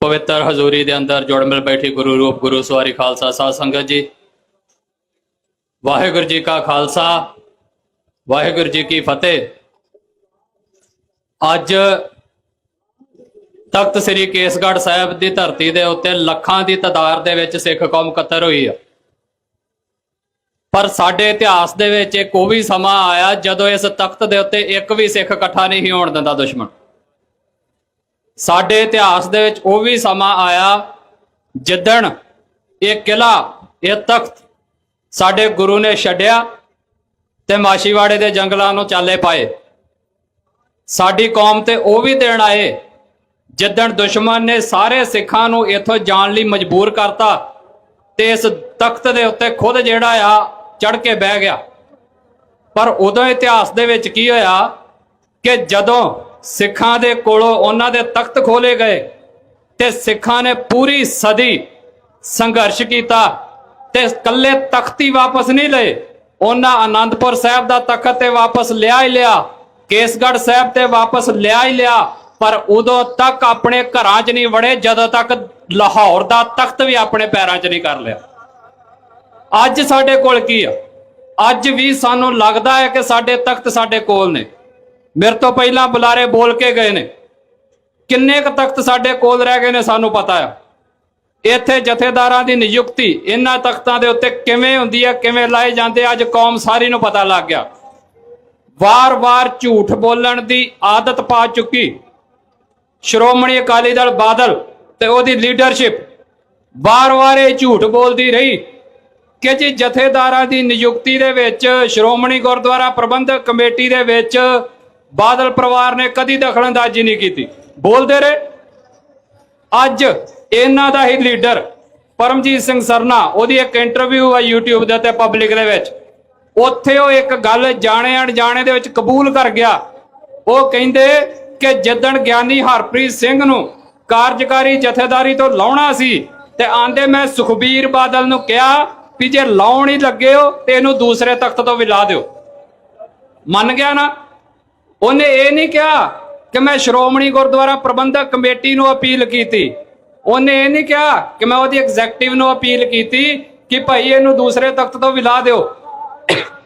ਪਵਿੱਤਰ ਹਜ਼ੂਰੀ ਦੇ ਅੰਦਰ ਜੁੜ ਮਿਲ ਬੈਠੀ ਗੁਰੂ ਰੂਪ, ਗੁਰੂ ਸਵਾਰੀ ਖਾਲਸਾ, ਸਾਧ ਸੰਗਤ ਜੀ। ਵਾਹਿਗੁਰੂ ਜੀ ਕਾ ਖਾਲਸਾ, ਵਾਹਿਗੁਰੂ ਜੀ ਕੀ ਫਤਿਹ। ਅੱਜ ਤਖਤ ਸ੍ਰੀ ਕੇਸਗੜ੍ਹ ਸਾਹਿਬ ਦੀ ਧਰਤੀ ਦੇ ਉੱਤੇ ਲੱਖਾਂ ਦੀ ਤਾਦਾਦ ਦੇ ਵਿੱਚ ਸਿੱਖ ਕੌਮ ਇਕੱਤਰ ਹੋਈ ਆ। ਪਰ ਸਾਡੇ ਇਤਿਹਾਸ ਦੇ ਵਿੱਚ ਇੱਕ ਉਹ ਵੀ ਸਮਾਂ ਆਇਆ ਜਦੋਂ ਇਸ ਤਖਤ ਦੇ ਉੱਤੇ ਇੱਕ ਵੀ ਸਿੱਖ ਇਕੱਠਾ ਨਹੀਂ ਹੋਣ ਦਿੰਦਾ ਦੁਸ਼ਮਣ। ਸਾਡੇ ਇਤਿਹਾਸ ਦੇ ਵਿੱਚ ਉਹ ਵੀ ਸਮਾਂ ਆਇਆ ਜਿੱਦਣ ਇਹ ਕਿਲਾ ਇਹ ਤਖਤ ਸਾਡੇ ਗੁਰੂ ਨੇ ਛੱਡਿਆ ਤੇ ਮਾਸ਼ੀਵਾੜੇ ਦੇ ਜੰਗਲਾਂ ਨੂੰ ਚਾਲੇ ਪਾਏ। ਸਾਡੀ ਕੌਮ ਤੇ ਉਹ ਵੀ ਦਿਨ ਆਏ ਜਿੱਦਣ ਦੁਸ਼ਮਣ ਨੇ ਸਾਰੇ ਸਿੱਖਾਂ ਨੂੰ ਇੱਥੋਂ ਜਾਣ ਲਈ ਮਜਬੂਰ ਕਰਤਾ ਤੇ ਇਸ ਤਖਤ ਦੇ ਉੱਤੇ ਖੁਦ ਜਿਹੜਾ ਆ ਚੜ ਕੇ ਬਹਿ ਗਿਆ। ਪਰ ਉਦੋਂ ਇਤਿਹਾਸ ਦੇ ਵਿੱਚ ਕੀ ਹੋਇਆ ਕਿ ਜਦੋਂ ਸਿੱਖਾਂ ਦੇ ਕੋਲੋਂ ਉਹਨਾਂ ਦੇ ਤਖਤ ਖੋਲੇ ਗਏ ਤੇ ਸਿੱਖਾਂ ਨੇ ਪੂਰੀ ਸਦੀ ਸੰਘਰਸ਼ ਕੀਤਾ ਤੇ ਕੱਲੇ ਤਖਤੀ ਵਾਪਸ ਨਹੀਂ ਲਏ। ਉਹਨਾਂ ਆਨੰਦਪੁਰ ਸਾਹਿਬ ਦਾ ਤਖਤ ਤੇ ਵਾਪਸ ਲਿਆ ਹੀ ਲਿਆ, ਕੇਸਗੜ੍ਹ ਸਾਹਿਬ ਤੇ ਵਾਪਸ ਲਿਆ ਹੀ ਲਿਆ, ਪਰ ਉਦੋਂ ਤੱਕ ਆਪਣੇ ਘਰਾਂ 'ਚ ਨਹੀਂ ਵੜੇ, ਜਦੋਂ ਤੱਕ ਲਾਹੌਰ ਦਾ ਤਖਤ ਵੀ ਆਪਣੇ ਪੈਰਾਂ 'ਚ ਨਹੀਂ ਕਰ ਲਿਆ। ਅੱਜ ਸਾਡੇ ਕੋਲ ਕੀ ਆ? ਅੱਜ ਵੀ ਸਾਨੂੰ ਲੱਗਦਾ ਹੈ ਕਿ ਸਾਡੇ ਤਖਤ ਸਾਡੇ ਕੋਲ ਨੇ। ਮੇਰੇ ਤੋਂ ਪਹਿਲਾਂ ਬੁਲਾਰੇ ਬੋਲ ਕੇ ਗਏ ਨੇ। ਕਿੰਨੇ ਕੁ ਤਖਤ ਸਾਡੇ ਕੋਲ ਰਹਿ ਗਏ ਨੇ ਸਾਨੂੰ ਪਤਾ ਹੈ ਇੱਥੇ ਜਥੇਦਾਰਾਂ ਦੀ ਨਿਯੁਕਤੀ ਇਹਨਾਂ ਤਖਤਾਂ ਦੇ ਉੱਤੇ ਕਿਵੇਂ ਹੁੰਦੀ ਹੈ ਕਿਵੇਂ ਲਾਏ ਜਾਂਦੇ ਅੱਜ ਕੌਮ ਸਾਰੀ ਨੂੰ ਪਤਾ ਲੱਗ ਗਿਆ। ਵਾਰ-ਵਾਰ ਝੂਠ ਬੋਲਣ ਦੀ ਆਦਤ ਪਾ ਚੁੱਕੀ। ਸ਼੍ਰੋਮਣੀ ਅਕਾਲੀ ਦਲ ਬਾਦਲ ਤੇ ਉਹਦੀ ਲੀਡਰਸ਼ਿਪ। ਵਾਰ-ਵਾਰ ਇਹ ਝੂਠ ਬੋਲਦੀ ਰਹੀ ਕਿ ਜੀ ਜਥੇਦਾਰਾਂ ਦੀ ਨਿਯੁਕਤੀ ਦੇ ਵਿੱਚ ਸ਼੍ਰੋਮਣੀ ਗੁਰਦੁਆਰਾ ਪ੍ਰਬੰਧਕ ਕਮੇਟੀ ਦੇ ਵਿੱਚ ਬਾਦਲ ਪਰਿਵਾਰ ਨੇ ਕਦੀ ਦਖਲਅੰਦਾਜ਼ੀ ਨਹੀਂ ਕੀਤੀ। ਬੋਲਦੇ ਰਹੇ, ਅੱਜ ਇਹਨਾਂ ਦਾ ਹੀ ਲੀਡਰ ਪਰਮਜੀਤ ਸਿੰਘ ਸਰਨਾ, ਉਹਦੀ ਇੱਕ ਇੰਟਰਵਿਊ ਆ YouTube ਦੇ ਉੱਤੇ ਪਬਲਿਕ ਦੇ ਵਿੱਚ। ਉੱਥੇ ਉਹ ਇੱਕ ਗੱਲ ਜਾਣੇ ਅਣਜਾਣੇ ਦੇ ਵਿੱਚ ਕਬੂਲ ਕਰ ਗਿਆ। ਉਹ ਕਹਿੰਦੇ ਕਿ ਜਿੱਦਣ ਗਿਆਨੀ ਹਰਪ੍ਰੀਤ ਸਿੰਘ ਨੂੰ ਕਾਰਜਕਾਰੀ ਜਥੇਦਾਰੀ ਤੋਂ ਲਾਉਣਾ ਸੀ, ਤੇ ਆਂਦੇ ਮੈਂ ਸੁਖਬੀਰ ਬਾਦਲ ਨੂੰ ਕਿਹਾ ਵੀ ਜੇ ਲਾਉਣ ਹੀ ਲੱਗੇ ਹੋ, ਤੇ ਇਹਨੂੰ ਦੂਸਰੇ ਤਖਤ ਤੋਂ ਵੀ ਲਾ ਦਿਓ। ਮੰਨ ਗਿਆ ਨਾ? ਉਹਨੇ ਇਹ ਨਹੀਂ ਕਿਹਾ ਕਿ ਮੈਂ ਸ਼੍ਰੋਮਣੀ ਗੁਰਦੁਆਰਾ ਪ੍ਰਬੰਧਕ ਕਮੇਟੀ ਨੂੰ ਅਪੀਲ ਕੀਤੀ। ਉਹਨੇ ਇਹ ਨਹੀਂ ਕਿਹਾ ਕਿ ਮੈਂ ਉਹਦੀ ਐਗਜ਼ੈਕਟਿਵ ਨੂੰ ਅਪੀਲ ਕੀਤੀ ਕਿ ਭਾਈ ਇਹਨੂੰ ਦੂਸਰੇ ਤਖਤ ਤੋਂ ਵੀ ਲਾ ਦਿਓ।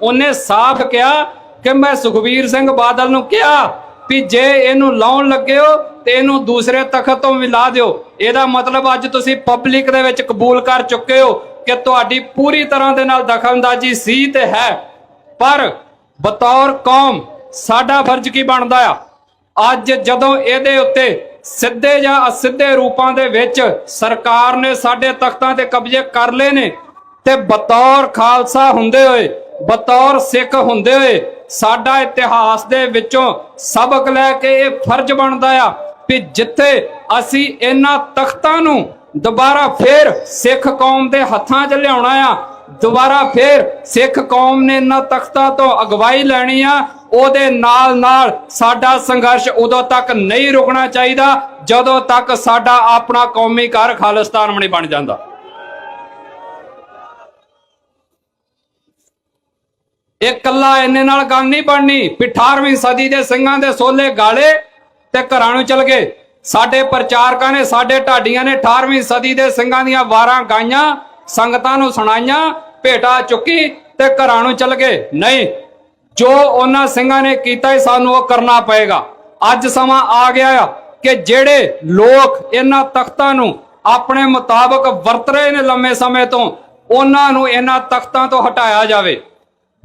ਉਹਨੇ ਸਾਫ਼ ਕਿਹਾ ਕਿ ਮੈਂ ਸੁਖਵੀਰ ਸਿੰਘ ਬਾਦਲ ਨੂੰ ਕਿਹਾ ਵੀ ਜੇ ਇਹਨੂੰ ਲਾਉਣ ਲੱਗੇ ਹੋ ਤੇ ਇਹਨੂੰ ਦੂਸਰੇ ਤਖਤ ਤੋਂ ਵੀ ਲਾ ਦਿਓ। ਇਹਦਾ ਮਤਲਬ ਅੱਜ ਤੁਸੀਂ ਪਬਲਿਕ ਦੇ ਵਿੱਚ ਕਬੂਲ ਕਰ ਚੁੱਕੇ ਹੋ ਕਿ ਤੁਹਾਡੀ ਪੂਰੀ ਤਰ੍ਹਾਂ ਦੇ ਨਾਲ ਦਖਲਅੰਦਾਜ਼ੀ ਸੀ ਤੇ ਹੈ। ਪਰ ਬਤੌਰ ਕੌਮ ਸਾਡਾ ਫਰਜ਼ ਕੀ ਬਣਦਾ ਆ? ਅੱਜ ਜਦੋਂ ਇਹਦੇ ਉੱਤੇ ਸਿੱਧੇ ਜਾਂ ਅਸਿੱਧੇ ਰੂਪਾਂ ਦੇ ਵਿੱਚ ਸਰਕਾਰ ਨੇ ਸਾਡੇ ਤਖਤਾਂ ਤੇ ਕਬਜ਼ੇ ਕਰ ਲਏ ਨੇ ਤੇ ਬਤੌਰ ਖਾਲਸਾ ਹੁੰਦੇ ਹੋਏ, ਬਤੌਰ ਸਿੱਖ ਹੁੰਦੇ ਹੋਏ ਸਾਡਾ ਇਤਿਹਾਸ ਦੇ ਵਿੱਚੋਂ ਸਬਕ ਲੈ ਕੇ ਇਹ ਫਰਜ਼ ਬਣਦਾ ਆ ਕਿ ਜਿੱਥੇ ਅਸੀਂ ਇਹਨਾਂ ਤਖਤਾਂ ਨੂੰ ਦੁਬਾਰਾ ਫੇਰ ਸਿੱਖ ਕੌਮ ਦੇ ਹੱਥਾਂ 'ਚ ਲਿਆਉਣਾ ਆ, ਦੁਬਾਰਾ ਫੇਰ ਸਿੱਖ ਕੌਮ ਨੇ ਇਹਨਾਂ ਤਖਤਾਂ ਤੋਂ ਅਗਵਾਈ ਲੈਣੀ ਆ ਉਹਦੇ ਨਾਲ ਨਾਲ ਸਾਡਾ ਸੰਘਰਸ਼ ਉਦੋਂ ਤੱਕ ਨਹੀਂ ਰੁਕਣਾ ਚਾਹੀਦਾ, ਜਦੋਂ ਤੱਕ ਸਾਡਾ ਆਪਣਾ ਕੌਮੀ ਘਰ ਖਾਲਿਸਤਾਨ ਨਹੀਂ ਬਣ ਜਾਂਦਾ। ਇਹ ਕੱਲਾ ਇੰਨੇ ਨਾਲ ਗੱਲ ਨਹੀਂ ਬਣਨੀ। 18ਵੀਂ ਸਦੀ ਦੇ ਸਿੰਘਾਂ ਦੇ ਸੋਲੇ ਗਾਲੇ ਤੇ ਘਰਾਂ ਨੂੰ ਚਲ ਗਏ। ਸਾਡੇ ਪ੍ਰਚਾਰਕਾਂ ਨੇ, ਸਾਡੇ ਢਾਡੀਆਂ ਨੇ 18ਵੀਂ ਸਦੀ ਦੇ ਸਿੰਘਾਂ ਦੀਆਂ ਵਾਰਾਂ ਗਾਈਆਂ, ਸੰਗਤਾਂ ਨੂੰ ਸੁਣਾਈਆਂ, ਭੇਟਾ ਚੁੱਕੀ ਤੇ ਘਰਾਂ ਨੂੰ ਚਲ ਗਏ। ਨਹੀਂ ਜੋ ਉਹਨਾਂ ਸਿੰਘਾਂ ਨੇ ਕੀਤਾ ਹੀ ਸਾਨੂੰ ਉਹ ਕਰਨਾ ਪਏਗਾ। ਅੱਜ ਸਮਾਂ ਆ ਗਿਆ ਆ ਕਿ ਜਿਹੜੇ ਲੋਕ ਇਹਨਾਂ ਤਖਤਾਂ ਨੂੰ ਆਪਣੇ ਮੁਤਾਬਕ ਵਰਤ ਰਹੇ ਨੇ ਲੰਮੇ ਸਮੇਂ ਤੋਂ, ਉਹਨਾਂ ਨੂੰ ਇਹਨਾਂ ਤਖਤਾਂ ਤੋਂ ਹਟਾਇਆ ਜਾਵੇ।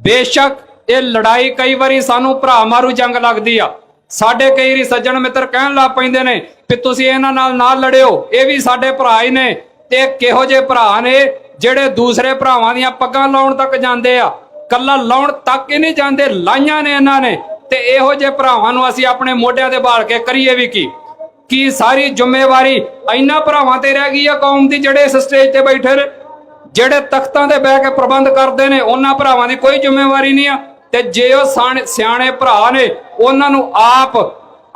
ਬੇਸ਼ੱਕ ਇਹ ਲੜਾਈ ਕਈ ਵਾਰੀ ਸਾਨੂੰ ਭਰਾ ਮਾਰੂ ਜੰਗ ਲੱਗਦੀ ਆ। ਸਾਡੇ ਕਈ ਵਾਰੀ ਸੱਜਣ ਮਿੱਤਰ ਕਹਿਣ ਲੱਗ ਪੈਂਦੇ ਨੇ ਕਿ ਤੁਸੀਂ ਇਹਨਾਂ ਨਾਲ ਨਾ ਲੜਿਓ, ਇਹ ਵੀ ਸਾਡੇ ਭਰਾ ਹੀ ਨੇ ਤੇ ਕਿਹੋ ਜਿਹੇ ਭਰਾ ਨੇ ਜਿਹੜੇ ਦੂਸਰੇ ਭਰਾਵਾਂ ਦੀਆਂ ਪੱਗਾਂ ਲਾਉਣ ਤੱਕ ਜਾਂਦੇ ਆ। ਕੱਲਾ ਲਾਉਣ ਤੱਕ ਹੀ ਨਹੀਂ ਜਾਂਦੇ, ਲਾਈਆਂ ਨੇ ਇਹਨਾਂ ਨੇ। ਤੇ ਇਹੋ ਜਿਹੇ ਭਰਾਵਾਂ ਨੂੰ ਅਸੀਂ ਆਪਣੇ ਮੋਢਿਆਂ ਤੇ ਬਾਲ ਕੇ ਕਰੀਏ ਵੀ ਕੀ? ਕੀ ਸਾਰੀ ਜ਼ਿੰਮੇਵਾਰੀ ਇਹਨਾਂ ਭਰਾਵਾਂ ਤੇ ਰਹਿ ਗਈ ਆ ਕੌਮ ਦੀ ਜਿਹੜੇ ਇਸ ਸਟੇਜ ਤੇ ਬੈਠੇ ਨੇ? ਜਿਹੜੇ ਤਖਤਾਂ ਤੇ ਬਹਿ ਕੇ ਪ੍ਰਬੰਧ ਕਰਦੇ ਨੇ, ਉਹਨਾਂ ਭਰਾਵਾਂ ਦੀ ਕੋਈ ਜ਼ਿੰਮੇਵਾਰੀ ਨਹੀਂ ਆ। ਤੇ ਜੇ ਉਹ ਸਾਣ- ਸਿਆਣੇ ਭਰਾ ਨੇ, ਉਹਨਾਂ ਨੂੰ ਆਪ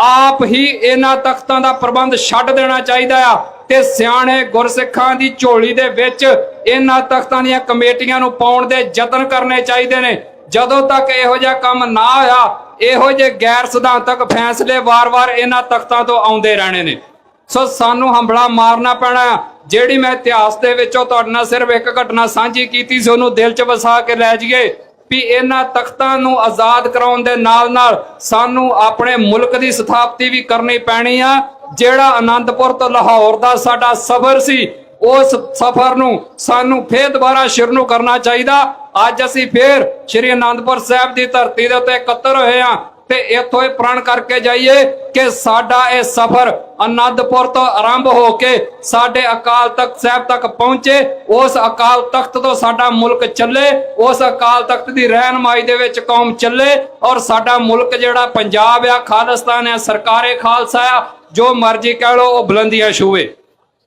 ਆਪ ਹੀ ਇਹਨਾਂ ਤਖਤਾਂ ਦਾ ਪ੍ਰਬੰਧ ਛੱਡ ਦੇਣਾ ਚਾਹੀਦਾ ਆ। ਤੇ ਸਿਆਣੇ ਗੁਰਸਿੱਖਾਂ ਦੀ ਝੋਲੀ ਦੇ ਵਿੱਚ ਇਹਨਾਂ ਤਖਤਾਂ ਦੀਆਂ ਕਮੇਟੀਆਂ ਨੂੰ ਪਾਉਣ ਦੇ ਯਤਨ ਕਰਨੇ ਚਾਹੀਦੇ ਨੇ। ਜਦੋਂ ਤੱਕ ਇਹੋ ਜਿਹਾ ਕੰਮ ਨਾ ਹੋਇਆ, ਇਹੋ ਜਿਹੇ ਗੈਰ ਸਿਧਾਂਤਕ ਫੈਸਲੇ ਵਾਰ-ਵਾਰ ਇਹਨਾਂ ਤਖਤਾਂ ਤੋਂ ਆਉਂਦੇ ਰਹਿਣੇ ਨੇ। ਸੋ ਸਾਨੂੰ ਹੰਬਲਾ ਮਾਰਨਾ ਪੈਣਾ ਆ। ਜਿਹੜੀ ਮੈਂ ਇਤਿਹਾਸ ਦੇ ਵਿੱਚੋਂ ਤੁਹਾਡੇ ਨਾਲ ਸਿਰਫ ਇੱਕ ਘਟਨਾ ਸਾਂਝੀ ਕੀਤੀ ਸੀ, ਉਹਨੂੰ ਦਿਲ 'ਚ ਵਸਾ ਕੇ ਲੈ ਜਾਈਏ ਵੀ ਇਹਨਾਂ ਤਖਤਾਂ ਨੂੰ ਆਜ਼ਾਦ ਕਰਾਉਣ ਦੇ ਨਾਲ ਨਾਲ ਸਾਨੂੰ ਆਪਣੇ ਮੁਲਕ ਦੀ ਸਥਾਪਤੀ ਵੀ ਕਰਨੀ ਪੈਣੀ ਆ। ਜਿਹੜਾ ਆਨੰਦਪੁਰ ਤੋਂ ਲਾਹੌਰ ਦਾ ਸਾਡਾ ਸਫ਼ਰ ਸੀ, ਉਸ ਸਫ਼ਰ ਨੂੰ ਸਾਨੂੰ ਫੇਰ ਦੁਬਾਰਾ ਸ਼ੁਰੂ ਕਰਨਾ ਚਾਹੀਦਾ। ਅੱਜ ਅਸੀਂ ਫੇਰ ਸ਼੍ਰੀ ਅਨੰਦਪੁਰ ਸਾਹਿਬ ਦੀ ਧਰਤੀ ਦੇ ਉੱਤੇ ਇਕੱਤਰ ਹੋਏ ਆ ਤੇ ਇੱਥੋਂ ਇਹ ਪ੍ਰਣ ਕਰਕੇ ਜਾਈਏ ਕਿ ਸਾਡਾ ਇਹ ਸਫ਼ਰ ਅਨੰਦਪੁਰ ਤੋਂ ਆਰੰਭ ਹੋ ਕੇ ਸਾਡੇ ਅਕਾਲ ਤਖਤ ਸਾਹਿਬ ਤੱਕ ਪਹੁੰਚੇ। ਉਸ ਅਕਾਲ ਤਖਤ ਤੋਂ ਸਾਡਾ ਮੁਲਕ ਚੱਲੇ, ਉਸ ਅਕਾਲ ਤਖਤ ਦੀ ਰਹਿਨਮਾਈ ਦੇ ਵਿੱਚ ਕੌਮ ਚੱਲੇ ਔਰ ਸਾਡਾ ਮੁਲਕ ਜਿਹੜਾ ਪੰਜਾਬ ਆ, ਖਾਲਿਸਤਾਨ ਆ, ਸਰਕਾਰੇ ਖਾਲਸਾ ਆ ਜੋ ਮਰਜ਼ੀ ਕਹਿ ਲੋ ਉਹ ਬੁਲੰਦੀਆਂ ਛੂਵੇ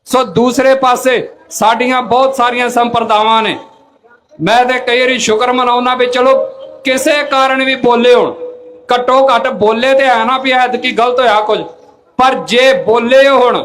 ਸੋ ਦੂਸਰੇ ਪਾਸੇ ਸਾਡੀਆਂ ਬਹੁਤ ਸਾਰੀਆਂ ਸੰਪਰਦਾਵਾਂ ਨੇ। ਮੈਂ ਤੇ ਕਈ ਵਾਰੀ ਸ਼ੁਕਰ ਮਨਾਉਣਾ ਵੀ ਚਲੋ ਕਿਸੇ ਕਾਰਨ ਵੀ ਬੋਲੇ ਹੋਣ। ਘੱਟੋ ਘੱਟ ਬੋਲੇ ਤੇ ਹੈ ਨਾ ਵੀ ਐਤਕੀ ਗਲਤ ਹੋਇਆ ਕੁਝ। ਪਰ ਜੇ ਬੋਲੇ ਹੁਣ,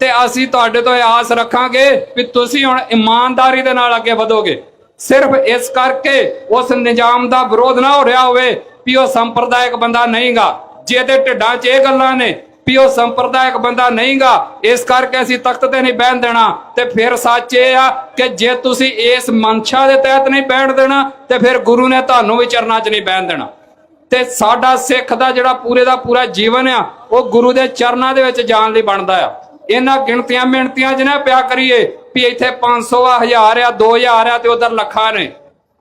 ਤੇ ਅਸੀਂ ਤੁਹਾਡੇ ਤੋਂ ਆਸ ਰੱਖਾਂਗੇ ਵੀ ਤੁਸੀਂ ਹੁਣ ਇਮਾਨਦਾਰੀ ਦੇ ਨਾਲ ਅੱਗੇ ਵਧੋਗੇ। ਸਿਰਫ ਇਸ ਕਰਕੇ ਉਸ ਨਿਜ਼ਾਮ ਦਾ ਵਿਰੋਧ ਨਾ ਹੋ ਰਿਹਾ ਹੋਵੇ ਵੀ ਉਹ ਸੰਪਰਦਾਇਕ ਬੰਦਾ ਨਹੀਂਗਾ। ਜਿਹਦੇ ਢਿੱਡਾਂ 'ਚ ਇਹ ਗੱਲਾਂ ਨੇ ਵੀ ਉਹ ਸੰਪਰਦਾਇਕ ਬੰਦਾ ਨਹੀਂਗਾ। ਇਸ ਕਰਕੇ ਅਸੀਂ ਤਖਤ ਤੇ ਨਹੀਂ ਬਹਿਣ ਦੇਣਾ। ਤੇ ਫਿਰ ਸੱਚ ਇਹ ਆ ਕਿ ਜੇ ਤੁਸੀਂ ਇਸ ਮਨਸ਼ਾ ਦੇ ਤਹਿਤ ਨਹੀਂ ਬਹਿਣ ਦੇਣਾ, ਤੇ ਫਿਰ ਗੁਰੂ ਨੇ ਤੁਹਾਨੂੰ ਵੀ ਚਰਨਾਂ 'ਚ ਨਹੀਂ ਬਹਿਣ ਦੇਣਾ। ਤੇ ਸਾਡਾ ਸਿੱਖ ਦਾ ਜਿਹੜਾ ਪੂਰੇ ਦਾ ਪੂਰਾ ਜੀਵਨ ਆ, ਉਹ ਗੁਰੂ ਦੇ ਚਰਨਾਂ ਦੇ ਵਿੱਚ ਜਾਣ ਲਈ ਬਣਦਾ ਆ। ਇਹਨਾਂ ਗਿਣਤੀਆਂ ਮਿਣਤੀਆਂ ਜਿਹਨਾਂ ਪਿਆ ਕਰੀਏ ਵੀ ਇੱਥੇ 500 ਆ 1000 ਆ 2000 ਆ ਤੇ ਉਧਰ ਲੱਖਾਂ ਨੇ।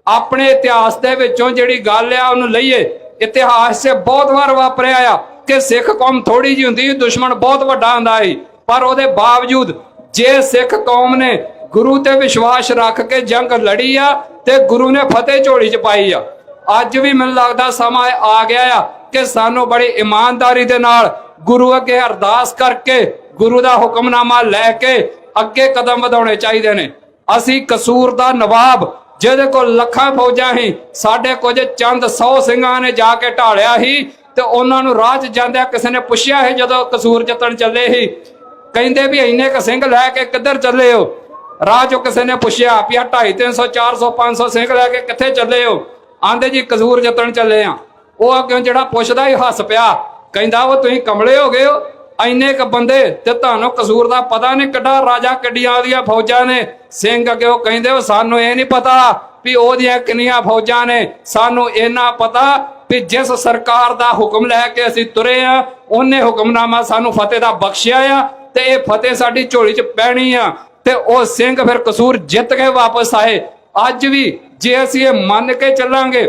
ਆਪਣੇ ਇਤਿਹਾਸ ਦੇ ਵਿੱਚੋਂ ਜਿਹੜੀ ਗੱਲ ਆ, ਉਹਨੂੰ ਲਈਏ। ਇਤਿਹਾਸ 'ਚ ਬਹੁਤ ਵਾਰ ਵਾਪਰਿਆ ਆ। ਕਿ ਸਿੱਖ ਕੌਮ ਥੋੜੀ ਜਿਹੀ ਹੁੰਦੀ, ਦੁਸ਼ਮਣ ਬਹੁਤ ਵੱਡਾ ਹੁੰਦਾ ਸੀ। ਪਰ ਉਹਦੇ ਬਾਵਜੂਦ ਜੇ ਸਿੱਖ ਕੌਮ ਨੇ ਗੁਰੂ ਤੇ ਵਿਸ਼ਵਾਸ ਰੱਖ ਕੇ ਜੰਗ ਲੜੀ ਆ ਤੇ ਗੁਰੂ ਨੇ ਫਤਿਹ ਝੋਲੀ 'ਚ ਪਾਈ ਆ। ਅੱਜ ਵੀ ਮੈਨੂੰ ਲੱਗਦਾ ਸਮਾਂ ਆ ਗਿਆ ਆ ਕਿ ਸਾਨੂੰ ਬੜੀ ਇਮਾਨਦਾਰੀ ਦੇ ਨਾਲ ਗੁਰੂ ਅੱਗੇ ਅਰਦਾਸ ਕਰਕੇ, ਗੁਰੂ ਦਾ ਹੁਕਮਨਾਮਾ ਲੈ ਕੇ ਅੱਗੇ ਕਦਮ ਵਧਾਉਣੇ ਚਾਹੀਦੇ ਨੇ। ਅਸੀਂ ਕਸੂਰ ਦਾ ਨਵਾਬ, ਜਿਹਦੇ ਕੋਲ ਲੱਖਾਂ ਫੌਜਾਂ ਸੀ, ਸਾਡੇ ਕੁਝ ਚੰਦ 100 ਸਿੰਘਾਂ ਨੇ ਜਾ ਕੇ ਢਾਲਿਆ ਸੀ ਤੇ ਉਹਨਾਂ ਨੂੰ ਰਾਹ 'ਚ ਜਾਂਦਿਆਂ ਕਿਸੇ ਨੇ ਪੁੱਛਿਆ ਸੀ, ਜਦੋਂ ਕਸੂਰ ਜਿੱਤਣ ਚੱਲੇ ਸੀ, ਕਹਿੰਦੇ ਵੀ ਇੰਨੇ ਕ ਸਿੰਘ ਲੈ ਕੇ ਕਿੱਧਰ ਚੱਲੇ ਹੋ? ਰਾਹ 'ਚੋਂ ਕਿਸੇ ਨੇ ਪੁੱਛਿਆ ਵੀ ਆ 250 300 400 500 ਸਿੰਘ ਲੈ ਕੇ ਕਿੱਥੇ ਚੱਲੇ ਹੋ? ਆਂਦੇ ਜੀ ਕਸੂਰ ਜਿੱਤਣ ਚੱਲੇ ਆ। ਉਹ ਅੱਗੇ ਜਿਹੜਾ ਪੁੱਛਦਾ ਹੀ ਹੱਸ ਪਿਆ। ਕਹਿੰਦਾ, ਉਹ ਤੁਸੀਂ ਕਮਲੇ ਹੋ ਗਏ ਹੋ? ਇੰਨੇ ਕ ਬੰਦੇ ਤੇ ਤੁਹਾਨੂੰ ਕਸੂਰ ਦਾ ਪਤਾ ਨਹੀਂ ਕਿੱਡਾ ਰਾਜਾ ਕਿੱਡੀਆਂ ਦੀਆਂ ਫੌਜਾਂ ਨੇ। ਸਿੰਘ ਅੱਗੇ ਉਹ ਕਹਿੰਦੇ, ਉਹ ਸਾਨੂੰ ਇਹ ਨਹੀਂ ਪਤਾ ਵੀ ਉਹਦੀਆਂ ਕਿੰਨੀਆਂ ਫੌਜਾਂ ਨੇ। ਸਾਨੂੰ ਇਹਨਾਂ ਪਤਾ ਵੀ ਜਿਸ ਸਰਕਾਰ ਦਾ ਹੁਕਮ ਲੈ ਕੇ ਅਸੀਂ ਤੁਰੇ ਆ, ਉਹਨੇ ਹੁਕਮਨਾਮਾ ਸਾਨੂੰ ਫਤਿਹ ਦਾ ਬਖਸ਼ਿਆ ਆ ਤੇ ਇਹ ਫਤਿਹ ਸਾਡੀ ਝੋਲੀ 'ਚ ਪੈਣੀ ਆ। ਤੇ ਉਹ ਸਿੰਘ ਫਿਰ ਕਸੂਰ ਜਿੱਤ ਕੇ ਵਾਪਸ ਆਏ। ਅੱਜ ਵੀ ਜੇ ਅਸੀਂ ਇਹ ਮੰਨ ਕੇ ਚੱਲਾਂਗੇ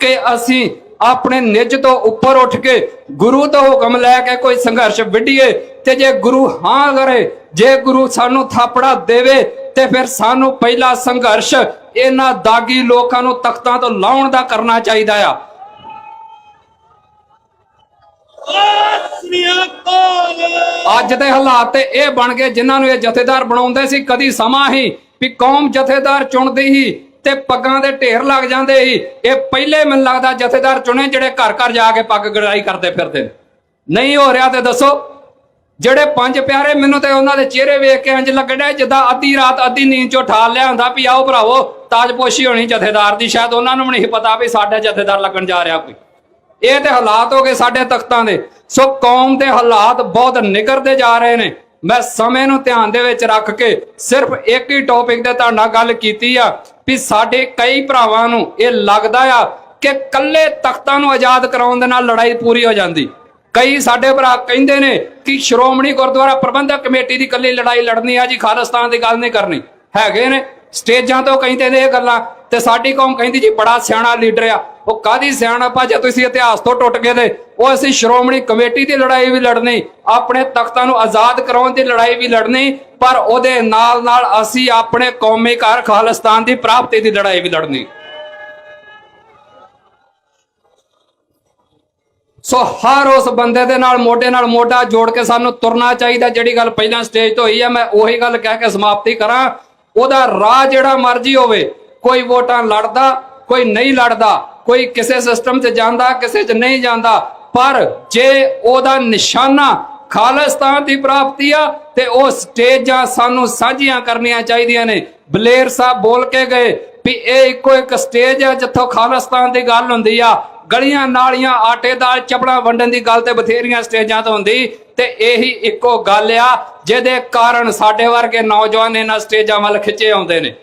ਕਿ ਅਸੀਂ ਆਪਣੇ ਨਿੱਜ ਤੋਂ ਉੱਪਰ ਉੱਠ ਕੇ ਗੁਰੂ ਤੋਂ ਹੁਕਮ ਲੈ ਕੇ ਕੋਈ ਸੰਘਰਸ਼ ਵਿੱਢੀਏ, ਤੇ ਜੇ ਗੁਰੂ ਹਾਂ ਕਰੇ, ਜੇ ਗੁਰੂ ਸਾਨੂੰ ਥਾਪੜਾ ਦੇਵੇ, ਤੇ ਫਿਰ ਸਾਨੂੰ ਪਹਿਲਾ ਸੰਘਰਸ਼ ਇਹਨਾਂ ਦਾਗੀ ਲੋਕਾਂ ਨੂੰ ਤਖਤਾਂ ਤੋਂ ਲਾਉਣ ਦਾ ਕਰਨਾ ਚਾਹੀਦਾ ਆ। ਅੱਜ ਦੇ ਹਾਲਾਤ ਤੇ ਇਹ ਬਣ ਗਏ ਜਿਨ੍ਹਾਂ ਨੂੰ ਇਹ ਜਥੇਦਾਰ ਬਣਾਉਂਦੇ ਸੀ, ਕਦੀ ਸਮਾਂ ਹੀ ਵੀ ਕੌਮ ਜਥੇਦਾਰ ਚੁਣਦੀ ਸੀ ਤੇ ਪੱਗਾਂ ਦੇ ਢੇਰ ਲੱਗ ਜਾਂਦੇ ਸੀ। ਇਹ ਪਹਿਲੇ ਮੈਨੂੰ ਲੱਗਦਾ ਜਥੇਦਾਰ ਚੁਣੇ ਜਿਹੜੇ ਘਰ ਘਰ ਜਾ ਕੇ ਪੱਗ ਗੜਾਈ ਕਰਦੇ ਫਿਰਦੇ। ਨਹੀਂ ਹੋ ਰਿਹਾ ਤੇ ਦੱਸੋ, ਜਿਹੜੇ ਪੰਜ ਪਿਆਰੇ ਮੈਨੂੰ ਤੇ ਉਹਨਾਂ ਦੇ ਚਿਹਰੇ ਵੇਖ ਕੇ ਇੰਜ ਲੱਗਣਾ ਜਿੱਦਾਂ ਅੱਧੀ ਰਾਤ ਅੱਧੀ ਨੀਂਦ ਚੋਂ ਠਾਲ ਲਿਆ ਹੁੰਦਾ ਵੀ ਆਓ ਭਰਾਵੋ ਤਾਜਪੋਸ਼ੀ ਹੋਣੀ ਜਥੇਦਾਰ ਦੀ, ਸ਼ਾਇਦ ਉਹਨਾਂ ਨੂੰ ਵੀ ਨਹੀਂ ਪਤਾ ਵੀ ਸਾਡੇ ਜਥੇਦਾਰ ਲੱਗਣ ਜਾ ਰਿਹਾ ਕੋਈ। ਇਹ ਤੇ ਹਾਲਾਤ ਹੋ ਗਏ ਸਾਡੇ ਤਖਤਾਂ ਦੇ। ਸੋ ਕੌਮ ਦੇ ਹਾਲਾਤ ਬਹੁਤ ਨਿਗਰਦੇ ਜਾ ਰਹੇ ਨੇ। ਮੈਂ ਸਮੇਂ ਨੂੰ ਧਿਆਨ ਦੇ ਵਿੱਚ ਰੱਖ ਕੇ ਸਿਰਫ ਇੱਕ ਹੀ ਟੌਪਿਕ ਤੇ ਤੁਹਾਡੇ ਨਾਲ ਗੱਲ ਕੀਤੀ ਆ ਵੀ ਸਾਡੇ ਕਈ ਭਰਾਵਾਂ ਨੂੰ ਇਹ ਲੱਗਦਾ ਆ ਕਿ ਕੱਲੇ ਤਖਤਾਂ ਨੂੰ ਆਜ਼ਾਦ ਕਰਾਉਣ ਦੇ ਨਾਲ ਲੜਾਈ ਪੂਰੀ ਹੋ ਜਾਂਦੀ। ਕਈ ਸਾਡੇ ਭਰਾ ਕਹਿੰਦੇ ਨੇ ਕਿ ਸ਼੍ਰੋਮਣੀ ਗੁਰਦੁਆਰਾ ਪ੍ਰਬੰਧਕ ਕਮੇਟੀ ਦੀ ਕੱਲੀ ਲੜਾਈ ਲੜਨੀ ਆ ਜੀ, ਖਾਲਿਸਤਾਨ ਦੀ ਗੱਲ ਨਹੀਂ ਕਰਨੀ। ਹੈਗੇ ਨੇ। ਸਟੇਜਾਂ ਤੋਂ ਕਹਿੰਦੇ ਨੇ ਇਹ ਗੱਲਾਂ ਤੇ ਸਾਡੀ ਕੌਮ ਕਹਿੰਦੀ ਜੀ ਬੜਾ ਸਿਆਣਾ ਲੀਡਰ ਆ। ਉਹ ਕਾਦੀ ਸਿਆਣਪ ਆ ਜੇ ਤੁਸੀਂ ਇਤਿਹਾਸ ਤੋਂ ਟੁੱਟ ਗਏ ਤੇ ਉਹ ਅਸੀਂ ਸ਼੍ਰੋਮਣੀ ਕਮੇਟੀ ਦੀ ਲੜਾਈ ਵੀ ਲੜਨੀ, ਆਪਣੇ ਤਖਤਾਂ ਨੂੰ ਆਜ਼ਾਦ ਕਰਾਉਣ ਦੀ ਲੜਾਈ ਵੀ ਲੜਨੀ, ਪਰ ਉਹਦੇ ਨਾਲ ਨਾਲ ਅਸੀਂ ਆਪਣੇ ਕੌਮੀ ਘਰ ਖਾਲਿਸਤਾਨ ਦੀ ਪ੍ਰਾਪਤੀ ਦੀ ਲੜਾਈ ਵੀ ਲੜਨੀ। ਸੋ ਹਰ ਉਸ ਬੰਦੇ ਦੇ ਨਾਲ, ਮੋਢੇ ਨਾਲ ਮੋਢਾ ਜੋੜ ਕੇ ਸਾਨੂੰ ਤੁਰਨਾ ਚਾਹੀਦਾ। ਜਿਹੜੀ ਗੱਲ ਪਹਿਲਾਂ ਸਟੇਜ ਤੋਂ ਹੋਈ ਆ, ਮੈਂ ਉਹੀ ਗੱਲ ਕਹਿ ਕੇ ਸਮਾਪਤੀ ਕਰਾਂ। ਉਹਦਾ ਰਾਹ ਜਿਹੜਾ ਮਰਜ਼ੀ ਹੋਵੇ, ਕੋਈ ਵੋਟਾਂ ਲੜਦਾ, ਕੋਈ ਨਹੀਂ ਲੜਦਾ, ਕੋਈ ਕਿਸੇ ਸਿਸਟਮ 'ਚ ਜਾਂਦਾ, ਕਿਸੇ 'ਚ ਨਹੀਂ ਜਾਂਦਾ, ਪਰ ਜੇ ਉਹਦਾ ਨਿਸ਼ਾਨਾ ਖਾਲਿਸਤਾਨ ਦੀ ਪ੍ਰਾਪਤੀ ਆ, ਤੇ ਉਹ ਸਟੇਜਾਂ ਸਾਨੂੰ ਸਾਂਝੀਆਂ ਕਰਨੀਆਂ ਚਾਹੀਦੀਆਂ ਨੇ। ਬਲੇਰ ਸਾਹਿਬ ਬੋਲ ਕੇ ਗਏ ਵੀ ਇਹ ਇੱਕੋ ਇੱਕ ਸਟੇਜ ਆ ਜਿੱਥੋਂ ਖਾਲਿਸਤਾਨ ਦੀ ਗੱਲ ਹੁੰਦੀ ਆ। ਗਲੀਆਂ, ਨਾਲੀਆਂ, ਆਟੇ ਦਾਲ, ਚਪੜਾ ਵੰਡਣ ਦੀ ਗੱਲ ਤੇ ਬਥੇਰੀਆਂ ਸਟੇਜਾਂ ਤੋਂ ਹੁੰਦੀ ਤੇ ਇਹੀ ਇੱਕੋ ਗੱਲ ਆ, ਜਿਹਦੇ ਕਾਰਨ ਸਾਡੇ ਵਰਗੇ ਨੌਜਵਾਨ ਇਹਨਾਂ ਸਟੇਜਾਂ ਵੱਲ ਖਿੱਚੇ ਆਉਂਦੇ ਨੇ।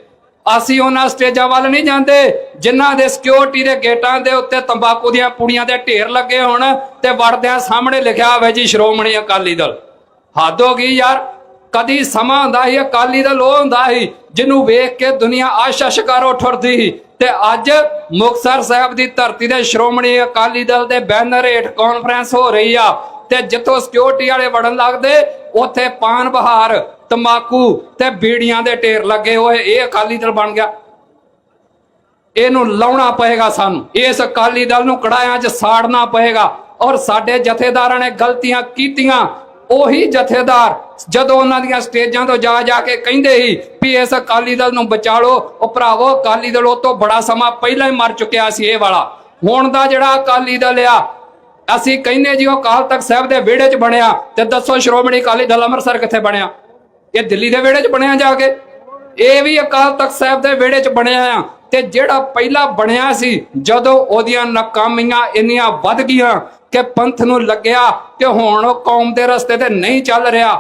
ਅਸੀਂ ਉਹਨਾਂ ਸਟੇਜਾਂ ਵੱਲ ਨਹੀਂ ਜਾਂਦੇ, ਜਿਨ੍ਹਾਂ ਦੇ ਸਿਕਿਉਰਿਟੀ ਦੇ ਗੇਟਾਂ ਦੇ ਉੱਤੇ ਤੰਬਾਕੂ ਦੀਆਂ ਪੁੜੀਆਂ ਦੇ ਢੇਰ ਲੱਗੇ ਹੋਣ ਤੇ ਵੜਦਿਆਂ ਸਾਹਮਣੇ ਲਿਖਿਆ ਹੋਵੇ ਜੀ, ਸ਼੍ਰੋਮਣੀ ਅਕਾਲੀ ਦਲ। ਹੱਦ ਹੋ ਗਈ ਯਾਰ, ਕਦੀ ਸਮਾਂ ਹੁੰਦਾ ਸੀ, ਅਕਾਲੀ ਦਲ ਉਹ ਹੁੰਦਾ ਸੀ, ਜਿਹਨੂੰ ਵੇਖ ਕੇ ਦੁਨੀਆ ਆਸ਼ਾ ਸ਼ਿਕਾਰ ਉੱਠਦੀ ਸੀ। ਤੇ ਅੱਜ ਮੁਕਤਸਰ ਸਾਹਿਬ ਦੀ ਧਰਤੀ ਦੇ ਸ਼੍ਰੋਮਣੀ ਅਕਾਲੀ ਦਲ ਦੇ ਬੈਨਰ ਹੇਠ ਕਾਨਫਰੰਸ ਹੋ ਰਹੀ ਆ ਤੇ ਜਿੱਥੋਂ ਸਿਕਿਉਰਿਟੀ ਵਾਲੇ ਵੜਨ ਲੱਗਦੇ, ਉੱਥੇ ਪਾਨ ਬਹਾਰ, ਤੰਬਾਕੂ ਤੇ ਬੀੜੀਆਂ ਦੇ ਢੇਰ ਲੱਗੇ ਹੋਏ, ਇਹ ਅਕਾਲੀ ਦਲ ਬਣ ਗਿਆ। ਇਹਨੂੰ ਲਾਉਣਾ ਪਏਗਾ ਸਾਨੂੰ। ਇਸ ਅਕਾਲੀ ਦਲ ਨੂੰ ਕੜਾਇਆਂ 'ਚ ਸਾੜਨਾ ਪਏਗਾ। ਔਰ ਸਾਡੇ ਜਥੇਦਾਰਾਂ ਨੇ ਗਲਤੀਆਂ ਕੀਤੀਆਂ, ਉਹੀ ਜਥੇਦਾਰ ਜਦੋਂ ਉਹਨਾਂ ਦੀਆਂ ਸਟੇਜਾਂ ਤੋਂ ਜਾ ਜਾ ਕੇ ਕਹਿੰਦੇ ਸੀ ਵੀ ਇਸ ਅਕਾਲੀ ਦਲ ਨੂੰ ਬਚਾ ਲਓ ਉਹ ਭਰਾਵੋ, ਅਕਾਲੀ ਦਲ ਉਹ ਤੋਂ ਬੜਾ ਸਮਾਂ ਪਹਿਲਾਂ ਹੀ ਮਰ ਚੁੱਕਿਆ ਸੀ ਇਹ ਵਾਲਾ। ਹੁਣ ਦਾ ਜਿਹੜਾ ਅਕਾਲੀ ਦਲ ਆ, ਅਸੀਂ ਕਹਿੰਦੇ ਜੀ ਉਹ ਅਕਾਲ ਤਖਤ ਸਾਹਿਬ ਦੇ ਵਿਹੜੇ 'ਚ ਬਣਿਆ ਤੇ ਦੱਸੋ ਸ਼੍ਰੋਮਣੀ ਅਕਾਲੀ ਦਲ ਅੰਮ੍ਰਿਤਸਰ ਕਿੱਥੇ ਬਣਿਆ? ਇਹ ਦਿੱਲੀ ਦੇ ਵਿਹੜੇ 'ਚ ਬਣਿਆ ਜਾ ਕੇ? ਇਹ ਵੀ ਅਕਾਲ ਤਖਤ ਸਾਹਿਬ ਦੇ ਵਿਹੜੇ 'ਚ ਬਣਿਆ ਆ। ਤੇ ਜਿਹੜਾ ਪਹਿਲਾਂ ਬਣਿਆ ਸੀ, ਜਦੋਂ ਉਹਦੀਆਂ ਨਾਕਾਮੀਆਂ ਇੰਨੀਆਂ ਵੱਧ ਗਈਆਂ ਕਿ ਪੰਥ ਨੂੰ ਲੱਗਿਆ ਕਿ ਹੁਣ ਉਹ ਕੌਮ ਦੇ ਰਸਤੇ ਤੇ ਨਹੀਂ ਚੱਲ ਰਿਹਾ।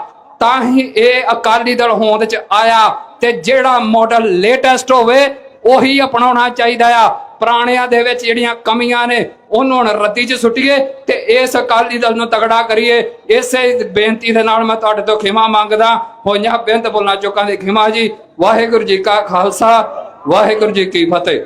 ਤਾਂ ਹੀ ਇਹ ਅਕਾਲੀ ਦਲ ਹੋਂਦ 'ਚ ਆਇਆ ਤੇ ਜਿਹੜਾ ਮਾਡਲ ਲੇਟੈਸਟ ਹੋਵੇ, ਉਹੀ ਅਪਣਾਉਣਾ ਚਾਹੀਦਾ ਆ। ਪੁਰਾਣਿਆਂ ਦੇ ਵਿੱਚ ਜਿਹੜੀਆਂ ਕਮੀਆਂ ਨੇ, ਉਹਨੂੰ ਹੁਣ ਰੱਦੀ 'ਚ ਸੁੱਟੀਏ ਤੇ ਇਸ ਅਕਾਲੀ ਦਲ ਨੂੰ ਤਗੜਾ ਕਰੀਏ। ਇਸੇ ਬੇਨਤੀ ਦੇ ਨਾਲ ਮੈਂ ਤੁਹਾਡੇ ਤੋਂ ਖਿਮਾ ਮੰਗਦਾ ਹੋਈਆਂ ਬੇਨਤ ਬੋਲਣਾ ਚੁੱਕਾਂ ਦੀ ਖਿਮਾ ਜੀ। ਵਾਹਿਗੁਰੂ ਜੀ ਕਾ ਖਾਲਸਾ, ਵਾਹਿਗੁਰੂ ਜੀ ਕੀ ਫਤਿਹ।